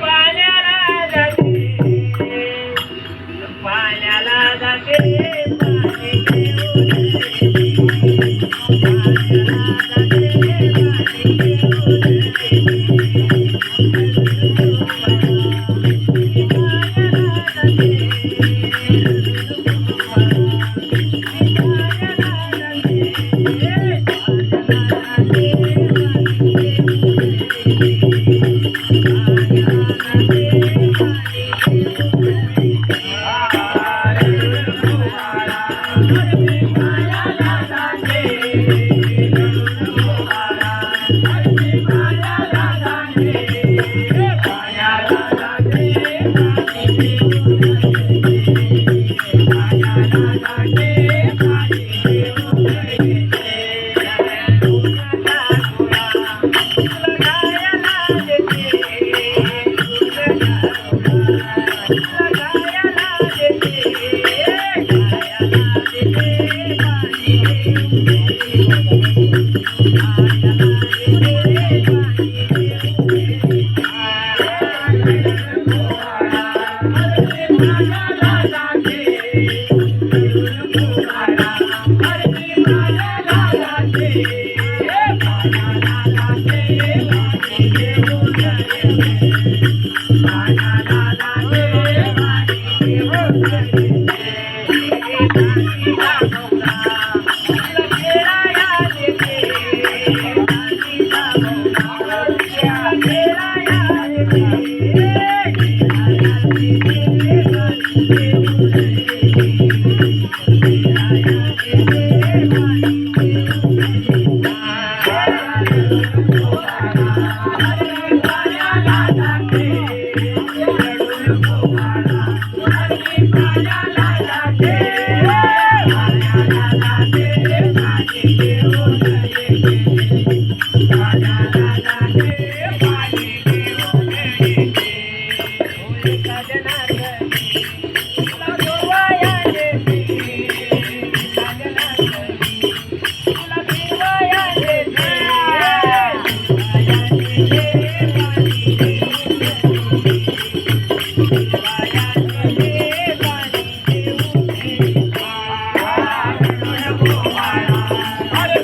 पाण्याला जाते. पाण्याला Thank you. Hey. Yeah.